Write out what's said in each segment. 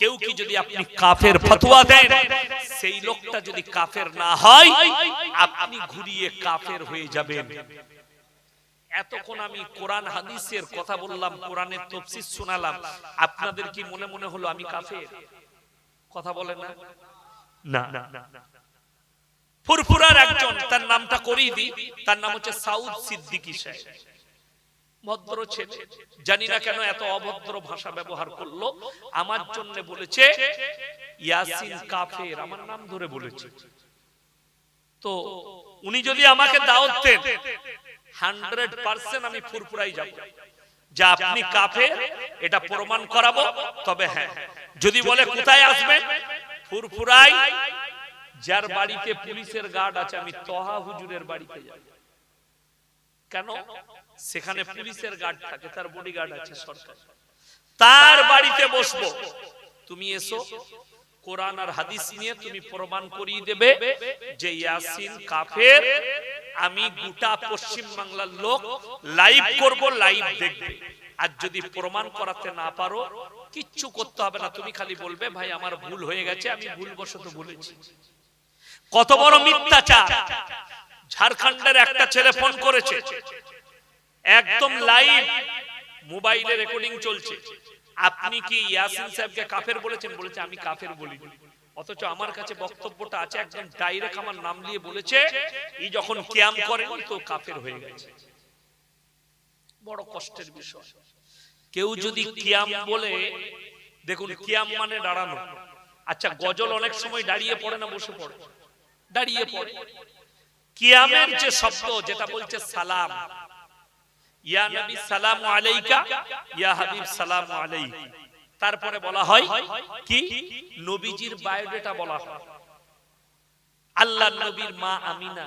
কেউ কি যদি আপনি কাফের ফতোয়া দেন সেই লোকটা যদি কাফের না হয় আপনি ঘুরিয়ে কাফের হয়ে যাবেন। এতক্ষণ আমি কোরআন হাদিসের কথা বললাম কোরআনের তফসির শোনালাম। আপনাদের কি মনে মনে হলো আমি কাফের? কথা বলে না। না। ফুরফুরার একজন তার নামটা করিয়ে দিই তার নাম হচ্ছে সাউদ সিদ্দিকী সাহেব। ভদ্র ছেলে। জানি না কেন এত অভদ্র ভাষা ব্যবহার করল। আমার জন্য বলেছে, ইয়াসিন কাফের, আমার নাম ধরে বলেছে। তো উনি যদি আমাকে দাওয়াত দেন, হান্ড্রেড পার্সেন্ট আমি ফুরফুরাই যাব। যা আপনি কাফের, এটা প্রমাণ করাবো, তবে হ্যাঁ। যদি বলে কোথায় আসবে ফুরফুরাই, যার বাড়িতে পুলিশের গার্ড আছে, আমি তহা হুজুরের বাড়িতে যাব। কেন? সেখানে পুলিশের গার্ড থাকে তার বডি গার্ড আছে সরকার। তার বাড়িতে বসবো। তুমি এসো কোরআন আর হাদিস নিয়ে তুমি প্রমাণ করিয়ে দেবে যে ইয়াসিন কাফের আমি গোটা পশ্চিম বাংলার লোক লাইভ করব লাইভ দেখবে। আর যদি প্রমাণ করাতে না পারো কিচ্ছু করতে হবে না। তুমি খালি বলবে ভাই আমার ভুল হয়ে গেছে আমি ভুলবশত বলেছি কত বড় মিথ্যাচার। ঝাড়খণ্ডের একটা ছেলে ফোন করেছে একদম লাইভ মোবাইলে রেকর্ডিং চলছে। আপনি কি ইয়াসিন সাহেবকে কাফের বলেছেন? বলেছে, আমি কাফের বলিনি। অথচ আমার কাছে বক্তব্যটা আছে একদম ডাইরেক্ট আমার নাম নিয়ে বলেছে, এই যখন কিয়াম করে তো কাফের হয়ে গেছে। বড় কষ্টের বিষয়। কেউ যদি কিয়াম বলে, দেখুন কিয়াম মানে দাঁড়ানো। আচ্ছা গজল অনেক সময় দাঁড়িয়ে পড়ে না, বসে পড়ে? দাঁড়িয়ে পড়ে। কিয়ামের যে শব্দ, যেটা বলছে সালাম ইয়া নবী সালাম আলাইকা, ইয়া হাবিব সালাম আলাইক। তারপরে বলা হয় কি? নবীজির বায়োডেটা বলা হয়। আল্লাহ নবীর মা আমিনা,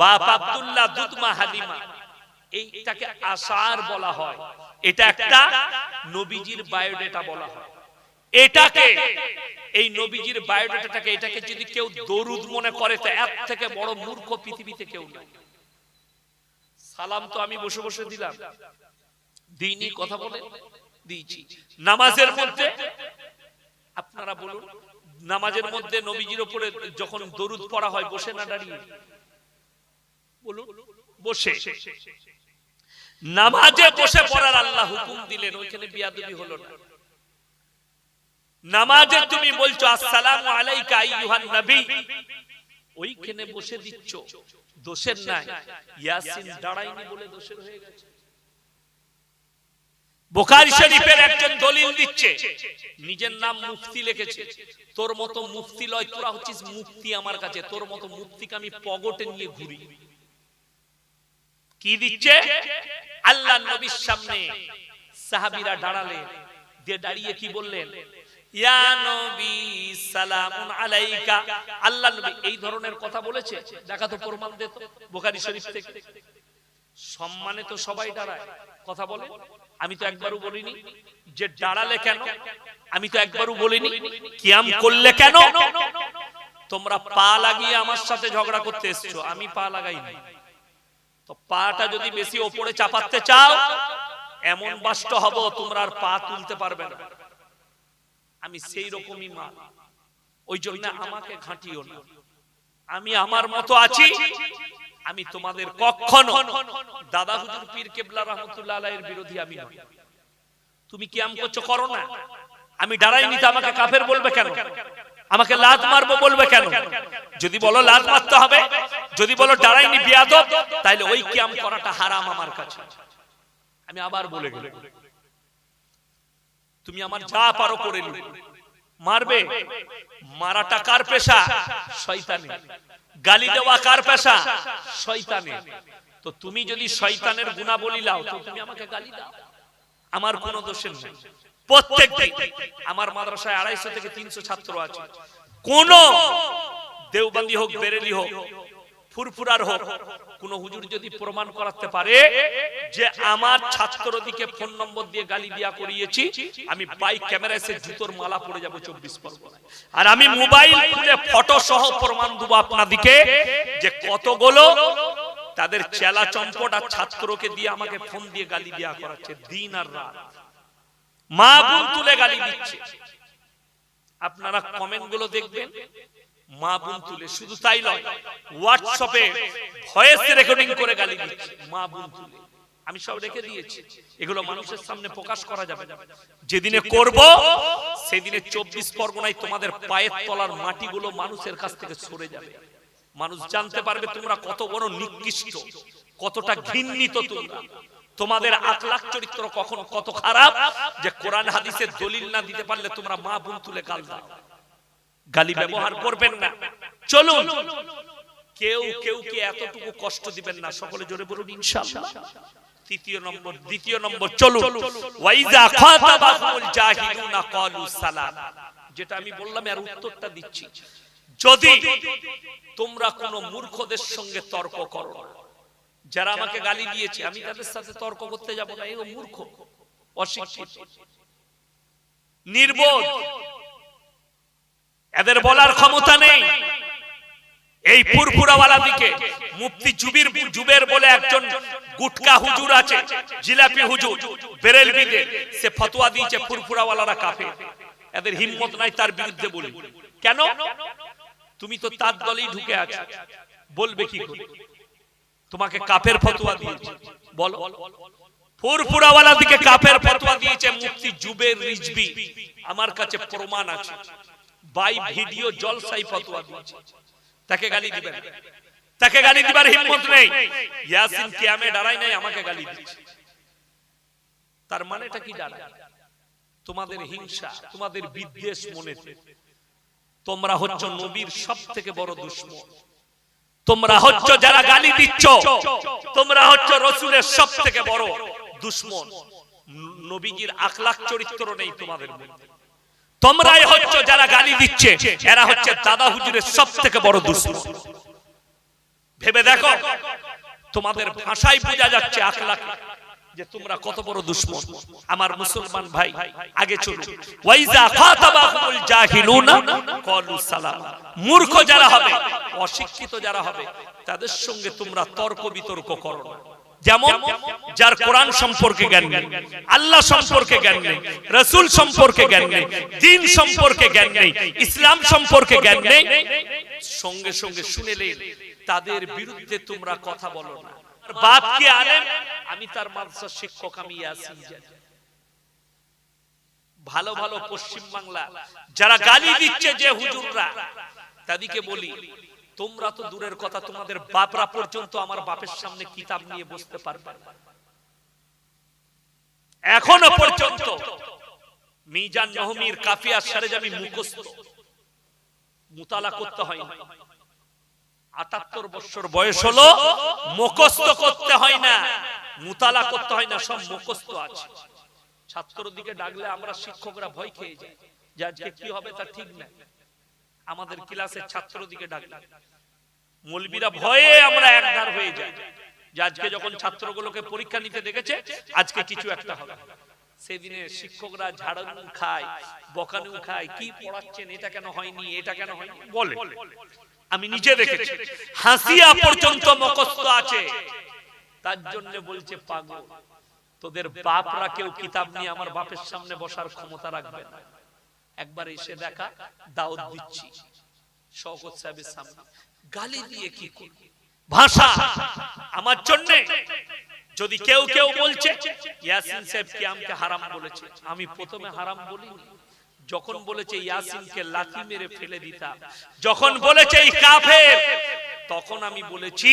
বাপ আব্দুল্লাহ দুধমা হালিমা, এইটাকে আসার বলা হয়। এটা একটা নবীজির বায়োডেটা বলা হয়। এটাকে, এই নবীজির বায়োডেটাটাকে, এটাকে যদি কেউ দরুদ মনে করে, তো এর থেকে বড় মূর্খ পৃথিবীতে কেউ নাই। সালাম তো আমি বসে বসে দিলাম। দিনই কথা বলে দিয়েছি। নামাজের মধ্যে আপনারা বলুন নামাজের মধ্যে নবীজির উপরে যখন দরুদ পড়া হয় বসে না দাঁড়িয়ে? বলুন বসে। নামাজে বসে পড়ার আল্লাহ হুকুম দিলেন ওইখানে বিয়াদবি হলো না। নামাজে তুমি বলছো আসসালামু আলাইকা আইয়ুহান নবী। ওইখানে বসে দিচ্ছ। দোষের নাই। ইয়াসিন দাঁড়ায়নি বলে দোষের হয়ে গেছে। বোখারি শরীফের একজন দলিল দিচ্ছে। নিজের নাম মুফতি লিখেছে। তোর মতো মুফতি লয় তোরা হচ্ছিস মুফতি আমার কাছে। তোর মতো মুফতিকে আমি পগটে নিয়ে ঘুরি। কি দিচ্ছে? আল্লাহ নবীর সামনে সাহাবীরা দাঁড়ালেন দিয়ে দাঁড়িয়ে কি বললেন? সম্মানে তো সবাই দাঁড়ায়, কথা বলে। আমি তো একবারও বলিনি যে দাঁড়ালে কেন, আমি তো একবারও বলিনি কিয়াম করলে কেন। তোমরা পা লাগিয়ে আমার সাথে ঝগড়া করতে এসছো, আমি পা লাগাইনি। তো পাটা যদি বেশি ওপরে চাপাতে চাও, এমন বাষ্ট হব তোমরা আর পা তুলতে পারবে না। আমি সেই রকমই মা। ওই জন্য আমাকে ঘাঁটিও না। আমি আমার মতো আছি আমি তোমাদের কখনো দাদা হুজুর পীর কেবলা রহমতুল্লাহ আলাইহির বিরোধী আমি নই। তুমি কি আম করছ করো না? আমি দাঁড়াইনি তো আমাকে কাফের বলবে কেন? আমাকে লাত মারবো বলবে কেন? যদি বলো লাত মারতে হবে যদি বলো দাঁড়াইনি বিয়াদব তাইলে ওই কিয়াম করাটা হারাম আমার কাছে? আমি আবার বলে গেলাম তুমি আমার যা পারো করে নিবে মারবে? মারাটা কার পেশা? শয়তানে গালি দেওয়া কার পেশা? শয়তানে তো তুমি যদি শয়তানের গুণা বলি লাও, তো তুমি আমাকে গালি দাও। আমার কোনো দোষের নেই। প্রত্যেক আমার মাদ্রাসায় আড়াইশো থেকে তিনশো ছাত্র আছে। কোন দেওবন্দি হোক, বেরেলি হোক ফুরফুরার হোক, কোন হুজুর যদি প্রমাণ করাতে পারে যে আমার ছাত্রদিকে ফোন নম্বর দিয়ে গালি দিয়া করিয়েছি, আমি বাইক ক্যামেরায় সে জুতোর মালা পড়ে যাব চব্বিশ পরগনায়। আর আমি মোবাইল খুলে ফটো সহ প্রমাণ দেবো আপনাদিকে যে কতগুলো তাদের চেলা চম্পট আর ছাত্রকে দিয়ে আমাকে ফোন দিয়ে গালি দিয়া করাচ্ছে দিন আর রাত। মা বোন তুলে গালি দিচ্ছে। আপনারা কমেন্টগুলো দেখবেন। মা বোন তুলে শুধু তাই নয় হোয়াটসঅ্যাপে ভয়েস রেকর্ডিং করে গালি দিচ্ছে মা বোন তুলে। আমি সব রেখে দিয়েছি। এগুলো মানুষের সামনে প্রকাশ করা যাবে যেদিনে করব সেদিনে চব্বিশ পরগনায় তোমাদের পায়ের তলার মাটিগুলো মানুষের কাছ থেকে সরে যাবে। মানুষ জানতে পারবে তোমরা কত বড় নিকৃষ্ট কতটা ঘৃণিত তোমরা। তোমাদের আখলাখ চরিত্র কখন কত খারাপ যে কোরআন হাদিসের দলিল না দিতে পারলে তোমরা মা বোন তুলে গাল দাও। গালি ব্যবহার করবেন না। চলুন। কেউ কেউ কে এতটুকু কষ্ট দিবেন না? সকলে জোরে বলুন ইনশাআল্লাহ তৃতীয় নম্বর দ্বিতীয় নম্বর চলুন। ওয়াইজা খাতাবাহুল জাহিলুনা ক্বালু সালাম। যেটা আমি বললাম এর উত্তরটা দিচ্ছি। যদি তোমরা কোন মূর্খদের সঙ্গে তর্ক করো যারা আমাকে গালি দিয়েছে আমি তাদের সাথে তর্ক করতে যাব না। এও মূর্খ অশিক্ষিত। নির্বোধ। এদের বলার ক্ষমতা নেই। এই পুরপুরাওয়ালা দিকে মুফতি জুবির জুবের বলে একজন গুটকা হুজুর আছে, জিলাপি হুজুর, বেরেলবিদের। সে ফতোয়া দিয়েছে পুরপুরাওয়ালারা কাফের। এদের হিম্মত নাই তার বিরুদ্ধে বলি। কেন? তুমি তো তার দলেই ঢুকে আছো। বলবে কি করে? তোমাকে কাফের ফতোয়া দিয়েছে। বলো। ফুরফুরাওয়ালা দিকে কাফের ফতোয়া দিয়েছে মুফতি জুবের রিজবি। আমার কাছে প্রমাণ আছে। বাই ভিডিও জলসাই ফতোয়া দিয়েছে। তাকে গালি দিবেন। তাকে গালি দিবার হিম্মত নেই। ইয়াসিন কিয়ামে দাঁড়াই নাই আমাকে গালি দিচ্ছে তার মানেটা কি দাঁড়ায়? তোমাদের হিংসা তোমাদের বিদ্বেষ মনেতে। তোমরা হচ্ছ নবীর সব থেকে বড় দুশ্মন। তোমরা হচ্ছ যারা গালি দিচ্ছ। তোমরা হচ্ছ রসুলের সব থেকে বড় দুশ্মন। নবীজির আখলাখ চরিত্র নেই তোমাদের মধ্যে। তোমরাই হচ্ছ যারা গালি দিচ্ছে, এরা হচ্ছে দাদা হুজুরের সব থেকে বড় দুশ্মন ভেবে দেখো, তোমাদের ভাষায় বোঝা যাচ্ছে আখলাকে যে তোমরা কত বড় দুশ্মন। আমার মুসলমান ভাই, আগে চলুন। ওয়াইজা খাতাবাহুল জাহিলুনা সালাম। মূর্খ যারা হবে, অশিক্ষিত যারা হবে, তাদের সঙ্গে তোমরা তর্ক বিতর্ক করো না। যেমন যার কোরআন সম্পর্কে জ্ঞান নেই আল্লাহ সম্পর্কে জ্ঞান নেই রসুল সম্পর্কে জ্ঞান নেই দিন সম্পর্কে জ্ঞান নেই ইসলাম সম্পর্কে জ্ঞান নেই। সঙ্গে সঙ্গে শুনেলে তাদের বিরুদ্ধে তোমরা কথা বলো না। আলেম আমি তার মাদ্রাসার শিক্ষক আমি ইয়াসিন ভালো ভালো পশ্চিম বাংলা যারা গালি দিচ্ছে যে হুজুররা তাদেরকে বলি তোমরা তো দূরের কথা, তোমাদের বাপরা পর্যন্ত আমার বাপের সামনে কিতাব নিয়ে বসতে পারবে এখনও পর্যন্ত মিজান নহমির কাফিয়া সারেজামি মুখস্থ। মুতালা করতে হয় না। আটাত্তর বছর বয়স হলো, মুখস্থ করতে হয় না। মুতালা করতে হয় না, সব মুখস্থ আছে। ছাত্র দিকে ডাকলে আমরা শিক্ষকরা ভয় খেয়ে যাই যে আজকে কি হবে তা ঠিক না আমাদের ক্লাসের ছাত্র দিকে ডাকলে মৌলবীরা ভয়ে আমরা একধার হয়ে যাই। যে আজকে যখন ছাত্রগুলোকে পরীক্ষা নিতে দেখেছে আজকে কিছু একটা হবে। সেদিনে শিক্ষকরা ঝাড়ানো খায় বকানো খায় কি পড়াচ্ছেন এটা কেন হয়নি এটা কেন হয়নি? বলে আমি নিজে দেখেছি। হাসিয়া পর্যন্ত মুখস্থ আছে। তার জন্য বলছে পাগল তোদের বাপরা কেউ কিতাব নিয়ে আমার বাপের সামনে বসার ক্ষমতা রাখবে না। একবার এসে দেখা দাওয়াত দিচ্ছি। শওকত সাহেবের সামনে। গালি দিয়ে কি করব? ভাষা আমার জন্য। যদি কেউ কেউ বলছে ইয়াসিন সাহেব কি আমাকে হারাম বলেছে। আমি প্রথমে হারাম বলিনি। যখন বলেছে ইয়াসিনকে লাথি মেরে ফেলে দিতাম যখন বলেছে এই কাফের তখন আমি বলেছি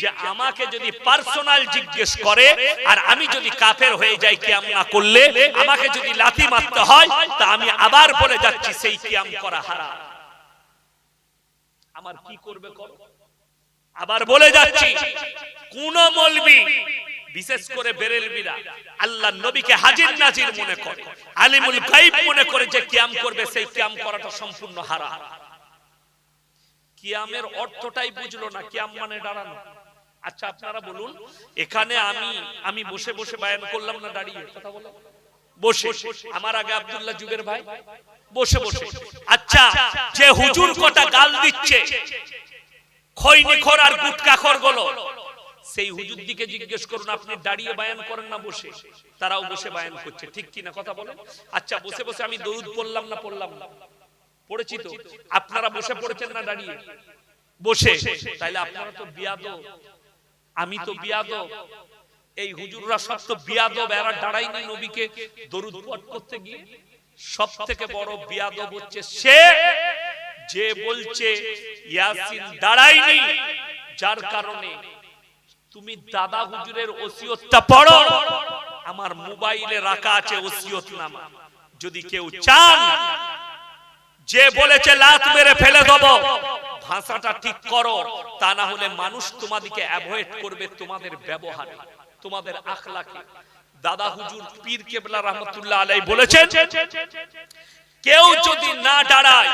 যে আমাকে যদি পার্সোনাল জিজ্ঞেস করে আর আমি যদি কাফের হয়ে যাই কিয়াম না করলে আমাকে যদি লাথি মারতে হয় তা আমি আবার বলে যাচ্ছি সেই কিয়াম করা হারাম। আমার কি করবে করো? আবার বলে যাচ্ছি কোন মলবি বিশেষ করে বেরেলবিরা আল্লাহ নবীকে হাজির নাজির মনে করে। আলিমুল গাইব মনে করে যে কিয়াম করবে, সেই কিয়াম করাটা সম্পূর্ণ হারাম। কিয়ামের অর্থটাই বুঝলো না, কিয়াম মানে দাঁড়ানো। আচ্ছা আপনারা বলুন, এখানে আমি আমি বসে বসে বায়ান করলাম না দাঁড়িয়ে? কথা বলো। বসে। আমার আগে আব্দুল্লাহ যুগের ভাই। বসে বসে। আচ্ছা যে হুজুর কটা গাল দিচ্ছে, খৈনি খোর আর গুটকা খোরগুলো সেই হুজুর দিকে জিজ্ঞেস করুন, আপনি দাঁড়িয়ে বায়ান করেন না বসে? তারাও বসে বায়ান করছে। ঠিক কি না কথা বলেন? আচ্ছা বসে বসে আমি দরুদ পড়লাম না পড়লাম? না পড়েছি তো। আপনারা বসে পড়েছেন না দাঁড়িয়ে? বসে। তাইলে আপনারা তো বিয়াদ আমি তো বিয়াদ এই হুজুররা সব তো বিয়াদব। এরা দাঁড়ায়নি নবীকে দরুদ পাঠ করতে গিয়ে। সব থেকে বড় বিয়াদব হচ্ছে সে যে বলছে, ইয়াসিন দাঁড়ায়নি। যার কারণে তুমি দাদা হুজুরের ওসিয়তটা পড়ো। আমার মোবাইলে রাখা আছে ওসিয়ত নামা যদি কেউ চান, যে বলেছে লাত মেরে ফেলে দেবো, ভাষাটা ঠিক করো, তা না হলে মানুষ তোমাদেরকে অ্যাভয়েড করবে তোমাদের ব্যবহারে, তোমাদের আখলাকে। দাদা হুজুর পীর কেবলা রহমতুল্লাহ আলাই বলেছেন, কেউ যদি না দাঁড়ায়,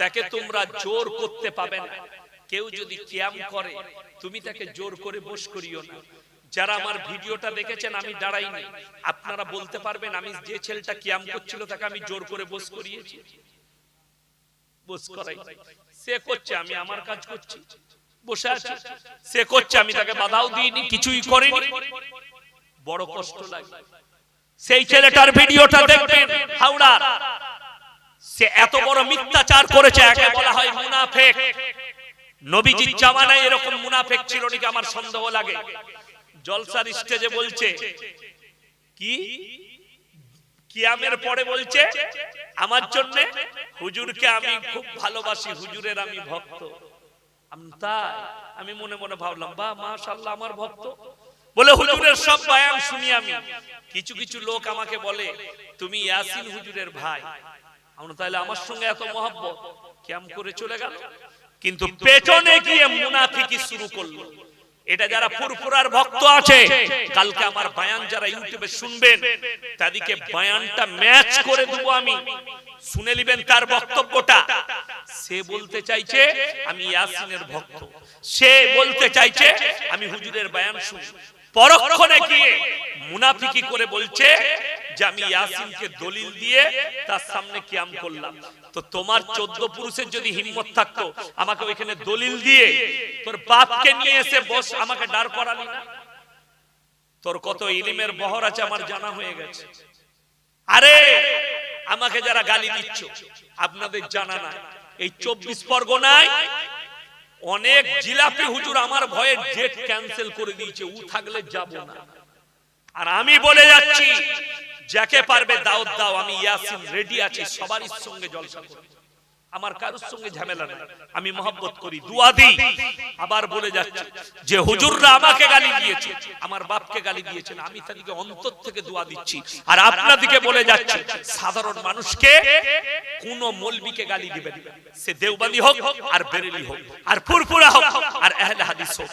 তাকে তোমরা জোর করতে পাবে না। কেউ যদি কিয়াম করে, তুমি তাকে জোর করে বস করিও না। যারা আমার ভিডিওটা দেখেছেন, আমি দাঁড়াইনি। আপনারা বলতে পারবেন, আমি যে ছেলেটা কিয়াম করছিল, তাকে আমি জোর করে বস করিয়েছি। বস করাই। সে করছে, আমি আমার কাজ করছি। বসে আছি। সে করছে, আমি তাকে বাধাও দিইনি, কিছুই করিনি। বড় কষ্ট লাগে। সেই ছেলেটার ভিডিওটা দেখবেন হাওড়া সে এত বড় মিথ্যাচার করেছে, একে বলা হয় মুনাফেক। নবীজির জামানায় এরকম মুনাফেক ছিল নাকি আমার সন্দেহ লাগে? জলসার স্টেজে বলছে কি? কিয়ামের পরে বলছে আমার জন্য হুজুরকে আমি খুব ভালোবাসি হুজুরের আমি ভক্ত। আমি তাই আমি মনে মনে ভাবলাম বা মাশাআল্লাহ আমার ভক্ত। বলে হুজুরের সব বয়ান শুনি আমি। কিছু কিছু লোক আমাকে বলে তুমি ইয়াসিন হুজুরের ভাই। আমরা তাহলে আমার সঙ্গে এত মহব্বত কেমন করে চলে গেল? কিন্তু পেছনে গিয়ে মুনাফিকি শুরু করল। এটা যারা ফুরফুরার ভক্ত আছে, কালকে আমার বায়ান যারা ইউটিউবে শুনবেন, তাদেরকে বায়ানটা ম্যাচ করে দেবো আমি। শুনে নিবেন তার বক্তব্যটা। সে বলতে চাইছে, আমি ইয়াসিনের ভক্ত। সে বলতে চাইছে, আমি হুজুরের বায়ান শুনি। পরক্ষণে গিয়ে মুনাফিকি করে বলছে যে আমি ইয়াসিনকে দলিল দিয়ে তার সামনে কিয়াম করলাম। তো তোমার চোদ্দ পুরুষের যদি হিম্মত থাকতো, আমাকে ওইখানে দলিল দিয়ে তোর বাপকে নিয়ে এসে বস, আমাকে দাঁড় করালি না। তোর কত ইলিমের বহর আছে আমার জানা হয়ে গেছে। আরে, আমাকে যারা গালি দিচ্ছ, আপনাদের জানা নাই। এই চব্বিশ পরগনায় অনেক জিলাপি হুজুর আমার ভয়ে ডেট ক্যান্সেল করে দিয়েছে, উ থাকলে যাব না। আর আমি বলে যাচ্ছি যাকে পারবে দাও দাও আমি ইয়াসিন রেডি আছি সবারই সঙ্গে জলসা করি আমার কারোর সঙ্গে ঝামেলা নেই। আমি মহব্বত করি দুয়া দিই। আবার বলে যাচ্ছি যে হুজুররা আমাকে গালি দিয়েছে। আমার বাপকে গালি দিয়েছেন। আমি তাদেরকে অন্তর থেকে দোয়া দিচ্ছি। আর আপনাদিকে বলে যাচ্ছি সাধারণ মানুষকে কোন মলবিকে গালি দিবেন সে দেওবানি হোক আর বেরেলি হোক আর ফুরফুরা হোক আর আহলে হাদিস হোক।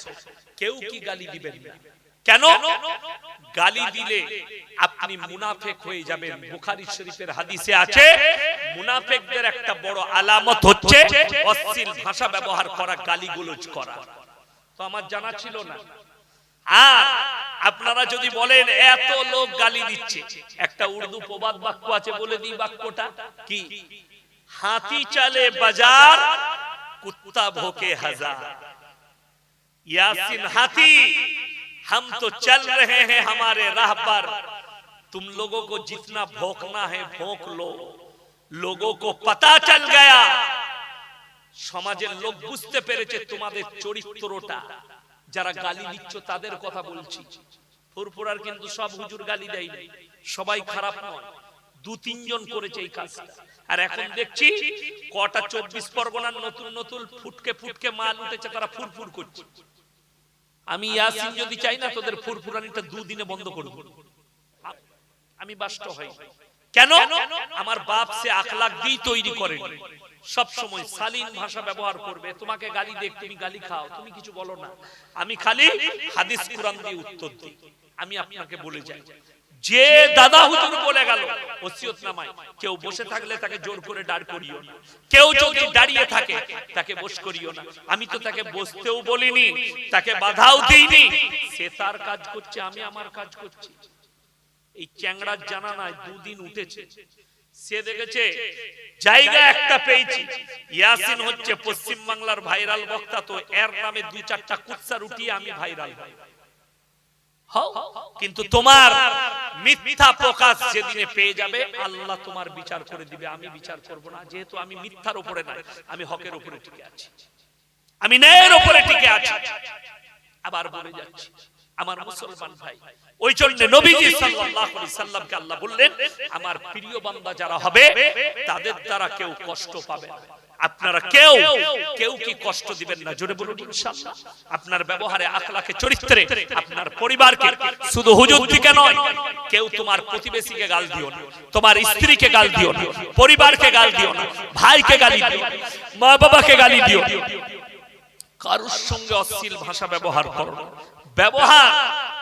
কেউ কি গালি দিবেন না। কেন? গালি দিলে আপনি মুনাফেক হয়ে যাবেন। বুখারি শরীফের হাদিসে আছে মুনাফেকদের একটা বড় আলামত হচ্ছে অশ্লীল ভাষা ব্যবহার করা গালিগুলোজ করা। তো আমার জানা ছিল না। আর আপনারা যদি বলেন এত লোক গালি দিচ্ছে। একটা উর্দু প্রবাদ বাক্য আছে বলে দিই বাক্যটা। কি? হাতি চালে বাজার কুত্তা ভোকে হাজার। ইয়াসিন হাতি हम तो चल रहे हैं हमारे राह पर तुम लोगों को जितना भोंकना है भोंक लो लोगों को पता चल गया সমাজের লোক বুঝতে পেরেছে তোমাদের চরিত্রটা যারা গালি দিচ্ছ তাদের কথা বলছি ফুরফুরার কিন্তু সব হুজুর গালি দেয় নাই। সবাই খারাপ নয় দু তিনজন করেছে এই কাজটা আর এখন দেখছি কটা চব্বিশ পরগনার নতুন নতুন ফুটকে ফুটকে মাল উঠেছে তারা ফুরফুর করছে আমি ইয়াসিন যদি চাই না তোদের ফুরফুরানিটা দুদিনে বন্ধ করব। আমি বাষ্ট হই। কেন? আমার বাপ সে আখলাক দিয়ে তৈরি করেন। সব সময় সালিন ভাষা ব্যবহার করবে। তোমাকে গালি দেখ তুমি গালি খাও। তুমি কিছু বলো না। আমি খালি হাদিস কোরআন দিয়ে উত্তর দিই। আমি আপনাকে বলে যাই। যে দাদা হুজুর বলে গেল, ওসিয়ত নামায়। কেউ বসে থাকলে তাকে জোর করে দাঁড় করিও না। কেউ যদি দাঁড়িয়ে থাকে, তাকে বস করিও না। আমি তো তাকে বসতেও বলিনি, তাকে বাধাও দিইনি। সে তার কাজ করছে, আমি আমার কাজ করছি। এই চ্যাংড়ার জানা নাই দুদিন উঠেছে। সে দেখেছে, জায়গা একটা পেয়েছি। ইয়াসিন হচ্ছে পশ্চিম বাংলার ভাইরাল বক্তা, তো এর নামে দুই চারটা কুৎসা রুটিয়ে আমি ভাইরাল। হও কিন্তু তোমার মিথ্যা প্রকাশ যেদিনে পেয়ে যাবে আল্লাহ তোমার বিচার করে দিবে। আমি বিচার করব না যেহেতু আমি মিথ্যার উপরে নাই আমি হকের উপরে টিকে আছি। আমি ন্যায়ের উপরে টিকে আছি। আবার বলে যাচ্ছি আমার মুসলমান ভাই ওই জন্য নবীজি সাল্লাল্লাহু আলাইহি সাল্লামকে আল্লাহ বললেন আমার প্রিয় বান্দা যারা হবে তাদের দ্বারা কেউ কষ্ট পাবে না। আপনারা কেউ কেউ কি কষ্ট দিবেন না? জোরে বলুন ইনশাআল্লাহ। আপনার ব্যবহারে আখলাকে চরিত্রে আপনার পরিবারকে শুধু হুজুর থেকে নয় কেউ তোমার প্রতিবেশীকে গাল দিও না তোমার স্ত্রীকে গাল দিও না পরিবারকে গাল দিও না ভাইকে গালি দিও মা বাবাকে গালি দিও। কারুর সঙ্গে অশ্লীল ভাষা ব্যবহার করো না। ব্যবহার।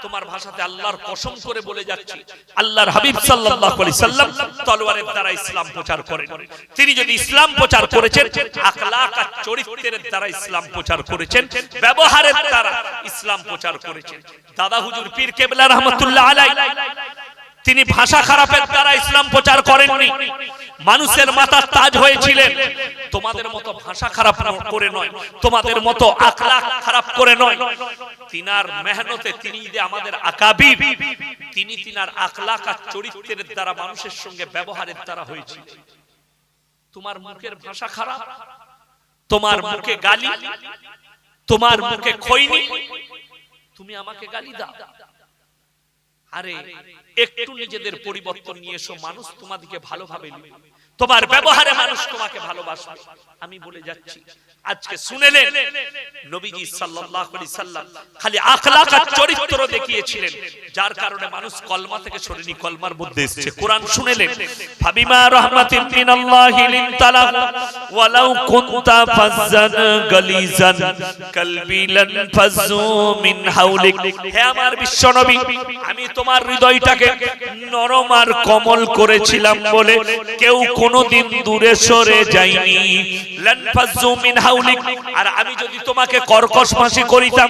তোমার ভাষাতে আল্লাহর কসম করে বলে যাচ্ছি। আল্লাহর হাবিব সাল্লাল্লাহু আলাইহি সাল্লাম তলোয়ারের দ্বারা ইসলাম প্রচার করেন। তিনি যদি ইসলাম প্রচার করেছেন, আখলাক আর চরিত্রের দ্বারা ইসলাম প্রচার করেছেন, ব্যবহারের দ্বারা ইসলাম প্রচার করেছেন। দাদা হুজুর পীর কেবলা রহমাতুল্লাহ আলাইহি। তিনি ভাষা খারাপের দ্বারা ইসলাম প্রচার করেননি। মানুষের মাথার তাজ হয়েছিলেন। তোমাদের মতো ভাষা খারাপ করে নয়। তোমাদের মতো আকলা খারাপ করে নয়। তিনার মেহনতে তিনি যে আমাদের আকাবি তিনি তিনার আখলাক আর চরিত্রের দ্বারা মানুষের সঙ্গে ব্যবহারের দ্বারা হয়েছিল। তোমার মুখের ভাষা খারাপ, তোমার মুখে গালি, তোমার মুখে খৈনি, তুমি আমাকে গালি দাও। আরে একটু নিজেদের পরিবর্তন নিয়ে এসো। মানুষ তোমাদেরকে ভালোভাবে নিবে। তোমার ব্যবহারে মানুষ তোমাকে ভালোবাসবে। আমি বলে যাচ্ছি, আজকে শুনেলেন নবীজি সাল্লাল্লাহু আলাইহি সাল্লাম খালি আখলাক আর চরিত্র দেখিয়েছিলেন, যার কারণে মানুষ কলমা থেকে সরেনি, কলমার মধ্যে এসেছে। কোরআন শুনেলেন ফাবিমা রাহমাতিন মিনাল্লাহি লিনতালাহু ওয়ালাউ কুনতা ফাজ্জান গালিজান, কলবি লান ফাজু মিন হাওলিক। হে আমার বিশ্বনবী, আমি তোমার হৃদয়টাকে নরম আর কোমল করেছিলাম বলে কেউ কোনোদিন দূরে সরে হাওলিক। আর আমি যদি তোমাকে কর্কশ ফাঁসি করিতাম,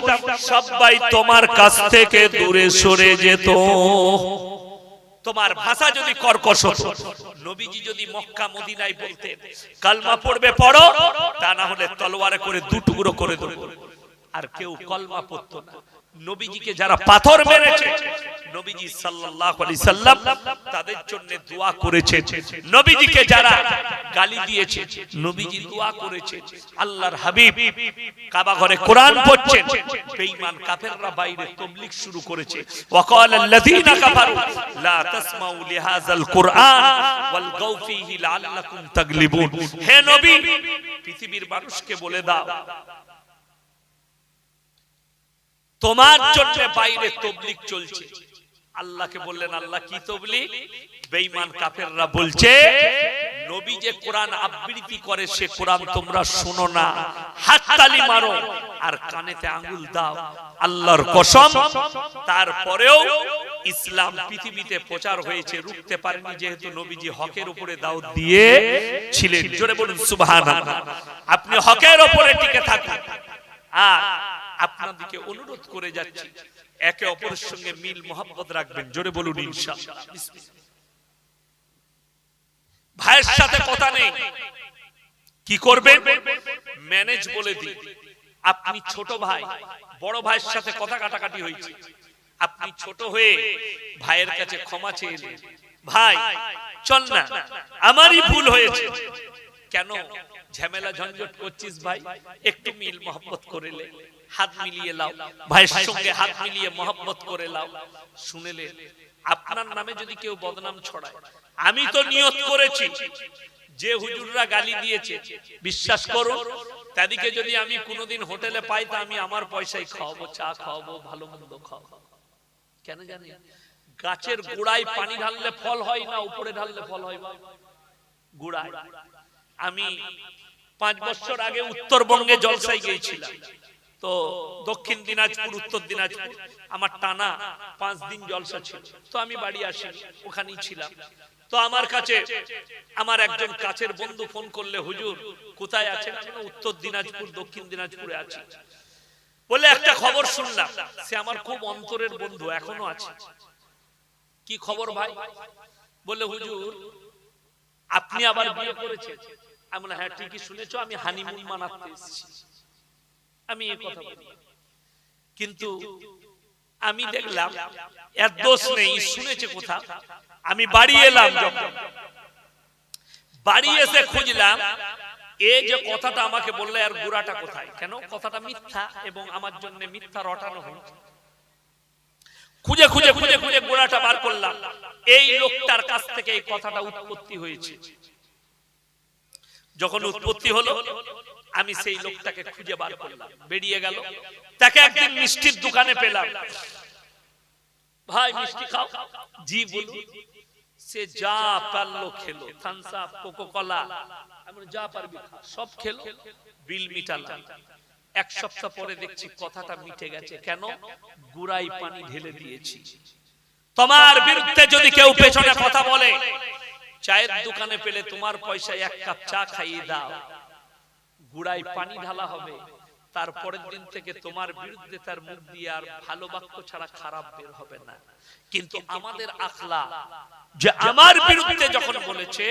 সবাই তোমার কাছ থেকে দূরে সরে যেত। তোমার ভাষা যদি কর্কশ নবীজি যদি মক্কা মদিনায় বলতেন, কালমা পড়বে, পড়ো, তা না হলে তলোয়ারে করে দু টুকরো করে দেবো। আর কেউ কলমা পড়তো না। নবীজিকে যারা পাথর মেরেছে নবীজি সাল্লাল্লাহু আলাইহি সাল্লাম তাদের জন্য দোয়া করেছে নবীজিকে যারা গালি দিয়েছে, নবীজি দোয়া করেছে। আল্লাহর হাবিব কাবা ঘরে কোরআন পড়ছেন। বেঈমান কাফেররা বাইরে তাবলীগ শুরু করেছে। ওয়াকাল আল্লাযীনা কাফারু, লা তাসমাউ লিহাযাল কুরআন ওয়ালগাউ ফীহি লাআল্লাকুম তাগলিবুন। হে নবী, পৃথিবীর মানুষকে বলে দাও, তোমার জন্য বাইরে তবলিক চলছে। আল্লাহকে বললেন আল্লাহ কি তবলিক বেঈমান কাফেররা বলছে নবী যে কোরআন আবৃত্তি করে সে কোরআন তোমরা শোনো না। হাততালি মারো। আর কানেতে আঙ্গুল দাও। আল্লাহর কসম। তারপরেও ইসলাম পৃথিবীতে প্রচার হয়েছে রুখতে পারেনি যেহেতু নবীজি হকের উপরে দাও দিয়ে ছিলেন। জোরে বলুন সুবহানাল্লাহ। আপনি হকের উপরে টিকে থাকুন। আর আপনাদেরকে অনুরোধ করে যাচ্ছি, একে অপরের সঙ্গে মিল মোহাম্মত রাখবেন। জোরে বলুন, ইনশাআল্লাহ। ভাইয়ের সাথে কথা নেই। কি করবেন? ম্যানেজ বলে আপনি ছোট ভাই, বড় ভাইয়ের সাথে কথা কাটাকাটি হয়েছে। আপনি ছোট হয়ে ভাইয়ের কাছে ক্ষমা চেয়ে ভাই, চল না। আমারই ভুল হয়েছে। কেন? ঝামেলা ঝঞ্ঝট করছিস ভাই? একটু মিল মোহাম্মত করে লে। হাত মিলিয়ে লাও। ভাইয়ের সঙ্গে হাত মিলিয়ে মোহাম্মত করে লাও। শুনেলে আপনার নামে যদি কেউ বদনাম ছড়ায় আমি তো নিয়ত করেছি যে হুজুররা গালি দিয়েছে। বিশ্বাস করো তাদিকে যদি আমি কোনোদিন হোটেলে পাই তা আমি আমার পয়সায় খাওয়াবো চা খাওয়াবো ভালো মন্দ খাওয়াবো। কেন জানি? গাছের গোড়ায় পানি ঢাললে ফল হয় না উপরে ঢাললে ফল হয়? গোড়ায়। আমি পাঁচ বছর আগে উত্তরবঙ্গে জলসাই গিয়েছিলাম। তো দক্ষিণ দিনাজপুর উত্তর দিনাজপুর আমার টানা পাঁচ দিন জলসা ছিল। তো আমি বাড়ি আসি ওখানেই ছিলাম। তো আমার কাছে আমার একজন কাছের বন্ধু ফোন করলে হুজুর কোথায় আছেন? উত্তর দিনাজপুর দক্ষিণ দিনাজপুরে আছি। বলে একটা খবর শুনলাম। সে আমার খুব অন্তরের বন্ধু এখনও আছে। কি খবর ভাই? বলে হুজুর আপনি আবার বিয়ে করেছেন আমি হ্যাঁ ঠিকই শুনেছো, আমি হানিমুন মানাতে এসেছি। আমি এই কথা কিন্তু আমি দেখলাম, এর দোষ নেই, শুনেছে কোথা? আমি বাড়ি এলাম যখন। বাড়ি এসে খুঁজলাম যে কথাটা আমাকে বললে আর গুড়াটা কোথায়? কেন? কথাটা মিথ্যা এবং আমার জন্য মিথ্যা রটানো হয়েছে খুঁজে খুঁজে খুঁজে খুঁজে গোড়াটা বার করলাম। এই লোকটার কাছ থেকে এই কথাটা উৎপত্তি হয়েছে। যখন উৎপত্তি হলো আমি সেই লোকটাকে খুঁজে বার করলাম। বেরিয়ে গেল। তাকে একদিন মিষ্টির দোকানে পেলাম। ভাই মিষ্টি খাও। জি বলুন। সে যা পারল খেলো। থামস আপ কোকো কলা যা পারবি সব খেলো। বিল মিটালাম। এক সপ্তাহ পরে দেখছি কথাটা মিটে গেছে। কেন? গুড়াই পানি ঢেলে দিয়েছি। তোমার বিরুদ্ধে যদি কেউ পেছনে কথা বলে চায়ের দোকানে পেলে তোমার পয়সায় এক কাপ চা খাইয়ে দাও। গুড়াই পানি ঢালা হবে। তারপরের দিন থেকে তোমার বিরুদ্ধে তার মুখ দিয়ে আর ভালো বাক্য ছাড়া খারাপ বের হবে না। কিন্তু আমাদের আখলা যে আমার বিরুদ্ধে যখন বলেছে,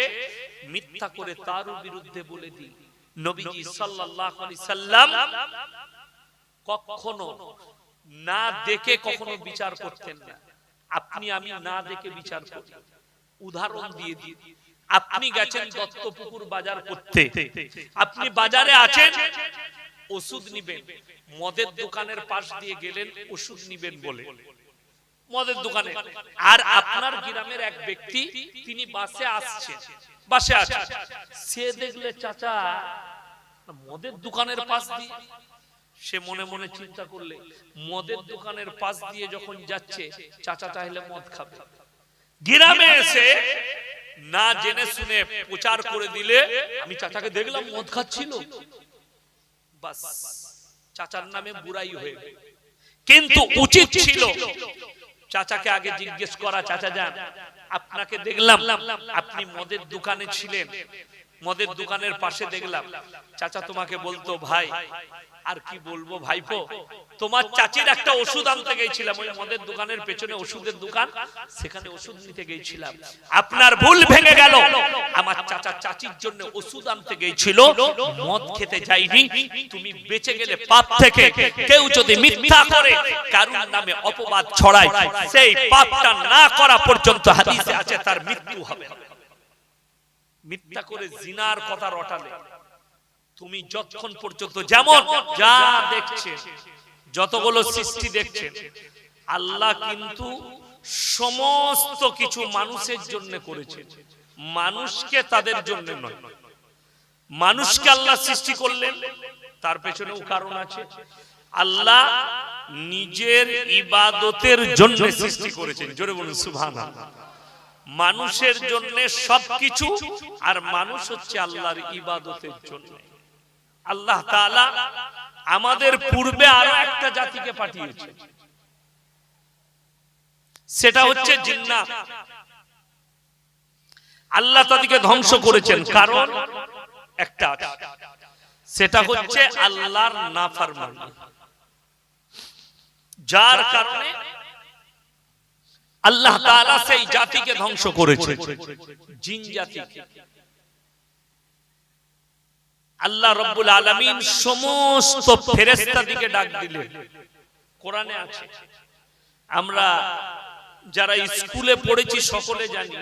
মিথ্যা করে তারও বিরুদ্ধে বলে দিই। নবীজি সাল্লাল্লাহু আলাইহি সাল্লাম কখনো না দেখে কখনো বিচার করতেন না। আপনি আমি না দেখে বিচার করি। উদাহরণ দিয়ে দিই। আপনি গেছেন দত্তপুকুর বাজার করতে। আপনি বাজারে আছেন ওষুধ নিবেন। মদের দোকানের পাশ দিয়ে গেলেন ওষুধ নিবেন বলে। মদের দোকানে। আর আপনার গ্রামের এক ব্যক্তি তিনি বাসে আসছেন বাসে আছে সে দেখলে চাচা মদের দোকানের পাশ দিয়ে সে মনে মনে চিন্তা করলে মদের দোকানের পাশ দিয়ে যখন যাচ্ছে চাচা চাইলে মদ খাবে। গ্রামে এসে না জেনে শুনে প্রচার করে দিলে আমি চাচাকে দেখলাম মদ খাচ্ছিল। বাস চাচার নামে বুড়াই হয়ে কিন্তু উচিত ছিল চাচাকে আগে জিজ্ঞেস করা চাচা যান আপনাকে দেখলাম আপনি মদের দোকানে ছিলেন। মদের দোকানের পাশে দেখলাম চাচা তোমাকে বলতো, ভাই, আর কি বলব ভাইপো? তোমার চাচির একটা ওষুধ আনতে গেছিলাম, ওই মদের দোকানের পেছনে ওষুধের দোকান, সেখানে ওষুধ নিতে গেছিলাম। আপনার ভুল ভেঙে গেল। আমার চাচা চাচির জন্য ওষুধ আনতে গেছিল, মদ খেতে যাইনি তুমি বেঁচে গেলে পাপ থেকে কেউ যদি মিথ্যা করে, কারুর নামে অপবাদ ছড়ায়, সেই পাপটা না করা পর্যন্ত হাদিসে আছে, তার মৃত্যু হবে। মিথ্যা করে জিনার কথা রটালে। তুমি যতক্ষণ পর্যন্ত যেমন যা দেখছে যতগুলো সৃষ্টি দেখছেন আল্লাহ কিন্তু সমস্ত কিছু মানুষের জন্য করেছে। মানুষকে তাদের জন্য নয়। মানুষকে আল্লাহ সৃষ্টি করলেন তার পেছনেও কারণ আছে। আল্লাহ নিজের ইবাদতের জন্য সৃষ্টি করেছেন। জোরে বলুন সুবহানাল্লাহ। মানুষের জন্য সবকিছু আর মানুষ হচ্ছে আল্লাহর ইবাদতের জন্য। আল্লাহ তাআলা আমাদের পূর্বে আরও একটা জাতিকে পাঠিয়েছে। সেটা হচ্ছে জিন্নাত। আল্লাহ তাদেরকে ধ্বংস করেছেন কারণ একটা সেটা হচ্ছে আল্লাহর নাফরমানি। যার কারণে আল্লাহ তাআলা সেই জাতিকে ধ্বংস করেছে। জিন জাতিকে আল্লাহ রব্বুল আলামিন সমস্ত ফেরেশতা দিকে ডাক দিলেন। কোরআনে আছে। আমরা যারা স্কুলে পড়েছি সকলে জানি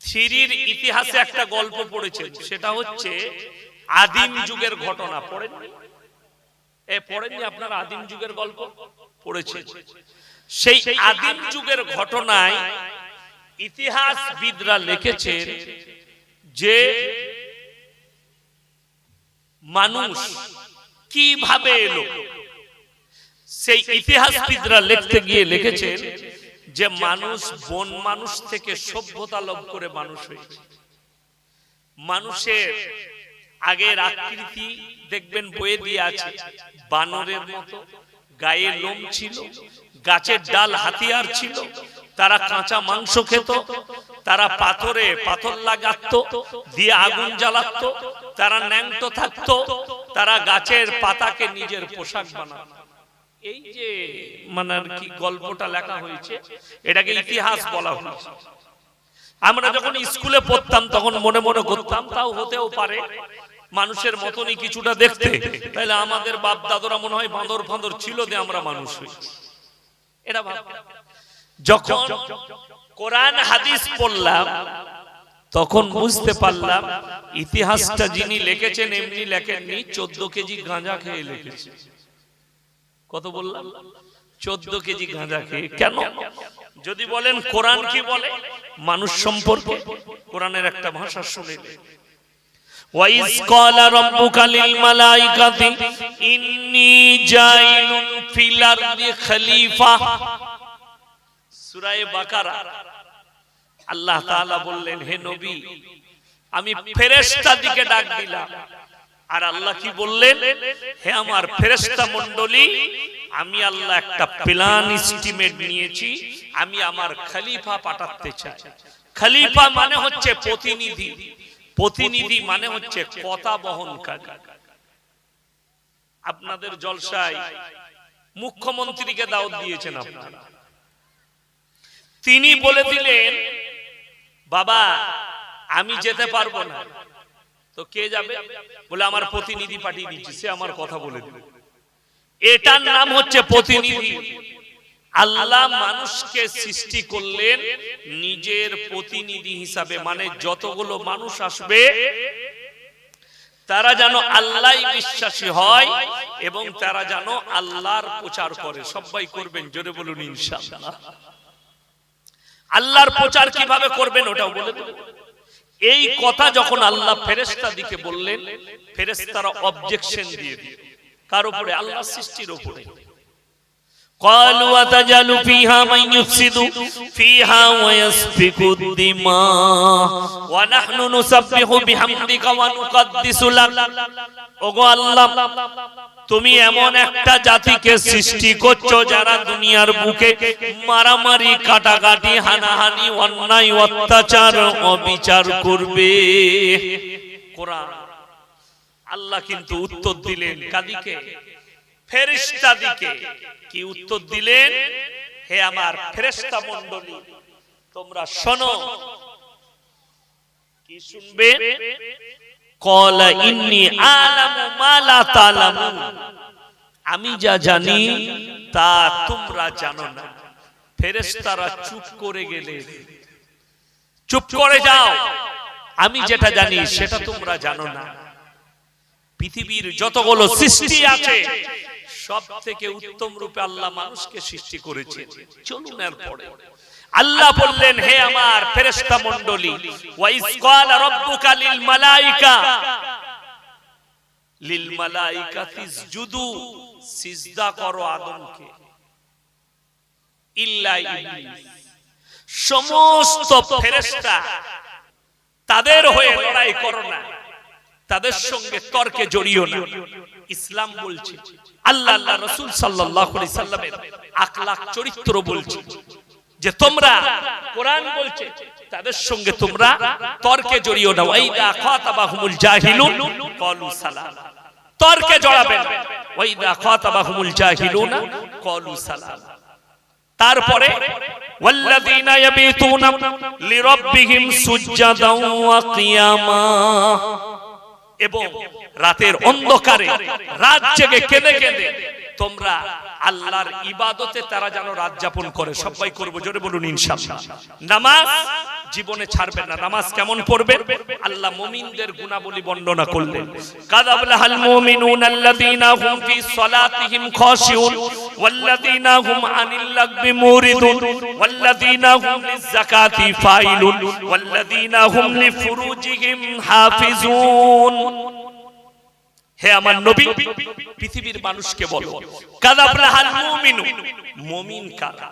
থ্রির ইতিহাসে একটা গল্প পড়েছে সেটা হচ্ছে আদিম যুগের ঘটনা। পড়েননি? এ পড়েননি আপনারা আদিম যুগের গল্প? পড়েছেন। সেই আদিম যুগের ঘটনায় ইতিহাসবিদরা লিখেছেন যে মানুষ কীভাবে এলো? সেই ইতিহাসবিদরা লিখতে গিয়ে লিখেছেন যে মানুষ বন মানুষ থেকে সভ্যতা লাভ করে মানুষ হয়েছে। মানুষের আগের আকৃতি দেখবেন বয়ে দিয়ে আছে। বানরের মতো গায়ে লোম ছিল। গাছের ডাল হাতিয়ার ছিল তারা কাঁচা মাংস খেত তারা পাথরে পাথর লাগাত দিয়ে আগুন জ্বালাত তারা ন্যাংটো থাকতো তারা গাছের পাতাকে নিজের পোশাক বানাতো। এই যে মানে আর কি গল্পটা লেখা হয়েছে এটাকে ইতিহাস বলা হয়েছে। আমরা যখন স্কুলে পড়তাম তখন মনে মনে করতাম তাও হতেও পারে। মানুষের মতনই কিছুটা দেখতে তাহলে আমাদের বাপ দাদরা মনে হয় বাঁদর ফাঁদর ছিল যে আমরা মানুষ হই। যখন কোরআন, হাদিস পড়লাম, তখন বুঝতে পারলাম, ইতিহাসটা যিনি লিখেছেন, এমনি লেখেননি, চোদ্দ কেজি গাঁজা খেয়ে লিখেছে। কত বললাম? চোদ্দ কেজি গাঁজা খেয়ে। কেন? যদি বলেন কোরআন কি বলে? মানুষ সম্পর্কে। কোরআনের একটা ভাষা শুনে وَإِذْ قَالَ رَبُّكَ لِلْمَلَائِكَةِ إِنِّي جَاعِلٌ فِي الْأَرْضِ خَلِيفَةً সূরা বাকারা আল্লাহ তাআলা বললেন হে নবী আমি ফেরেশতা দিকে ডাক দিলাম আর আল্লাহ কি বললেন হে আমার ফেরেশতা মণ্ডলী আমি আল্লাহ একটা প্ল্যান এস্টিমেট নিয়েছি আমি আমার খলিফা পাঠাতে চাই খলিফা মানে হচ্ছে প্রতিনিধি প্রতিনিধি মানে হচ্ছে কথা বহনকারী। আপনাদের জলসায় মুখ্যমন্ত্রীকে দাওয়াত দিয়েছেন আপনারা। তিনি বলে দিলেন বাবা আমি যেতে পারব না। তো কে যাবে? বলে আমার প্রতিনিধি পাঠিয়ে দিচ্ছি সে আমার কথা বলে দিবে এটার নাম হচ্ছে প্রতিনিধি। আল্লাহ মানুষকে সৃষ্টি করলেন নিজের প্রতিনিধি হিসাবে মানে যতগুলো মানুষ আসবে তারা যেন আল্লাহ বিশ্বাসী হয় এবং তারা যেন আল্লাহর প্রচার করে। সবাই করবেন জোরে বলুন ইনশাআল্লাহ। আল্লাহর প্রচার কীভাবে করবেন ওটাও বলে এই কথা যখন আল্লাহ ফেরেস্তা দিকে বললেন ফেরেস্তারা অবজেকশন দিয়ে দিল। কার উপরে? আল্লাহ সৃষ্টির উপরে। قالوا وتجعل فيها من يفسد فيها ويسفك الدماء ونحن نسبح بحمدك ونقدس لك ওগো আল্লাহ তুমি এমন একটা জাতিকে সৃষ্টি করছো যারা দুনিয়ার বুকে মারামারি কাটাকাটি হানাহানি অন্যায় অত্যাচার অবিচার করবে কোরআন আল্লাহ কিন্তু উত্তর দিলেন কাদিকে ফেরেশতা দিকে কি উত্তর দিলেন? হে আমার ফেরেশতা মণ্ডলী, তোমরা শোনো। কি শুনবে? কলা ইন্নি আলামু মা লা তালামুন আমি যা জানি, তা তোমরা জানো না। ফেরেশতারা চুপ করে গেলে। চুপ করে যাও। আমি যেটা জানি, সেটা তোমরা জানো না। পৃথিবীর যতগুলো সৃষ্টি আছে সব থেকে উত্তম রূপে আল্লাহ মানুষকে সৃষ্টি করেছে। চলুন এর পরে আল্লাহ বললেন হে আমার ফেরেশতা মণ্ডলী ওয়াইজ ক্বালা রাব্বুকা লিল মালাইকা। লিল ইসজুদু সিজদা করো আদমকে। ইল্লা ইবলিস। সমস্ত ফেরেশতা তাদের হয়ে লড়াই করো না। তাদের সঙ্গে তর্কে জড়িও না। ইসলাম বলছে, আল্লাহ আল্লাহ রসুল সাল্লাহ সাল্লামের আকলা চরিত্র বলছে যে তোমরা কোরআন বলছে, তাদের সঙ্গে তোমরা তর্কে জড়িও নাও সালাম। তর্কে জড়াবেন সালাম। তারপরে, ওয়াল্লাযীনা লিরাব্বিহিম ওয়া কিয়ামা। এবং রাতের অন্ধকারে রাত জেগে কেঁদে কেঁদে তোমরা আল্লাহর ইবাদতে তারা যেন রাত যাপন করে। সবাই করব, জোরে বলুন ইনশাআল্লাহ। নামাজ জীবনে ছাড়বেন না, নামাজ কেমন পড়বেন? আল্লাহ মুমিনদের গুণাবলী বর্ণনা করলেন। কাদাবলাহাল মুমিনুন আল্লাযীনা হুম ফি সালাতিহিম খাশিউন, ওয়াল্লাযীনা হুম আনিল লাগবি মুরিদুন, ওয়াল্লাযীনা হুম লিযাকাতি ফাইলুন, ওয়াল্লাযীনা হুম লিফুরুজিহিম হাফিজুন। হে আমার নবী, পৃথিবীর মানুষকে বলো কাদাবলাহাল মুমিনু, মুমিন কারা?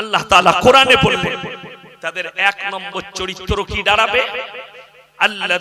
আল্লাহ তাআলা কোরআনে বললেন তাদের এক নম্বর চরিত্র কি দাঁড়াবে? আল্লাহ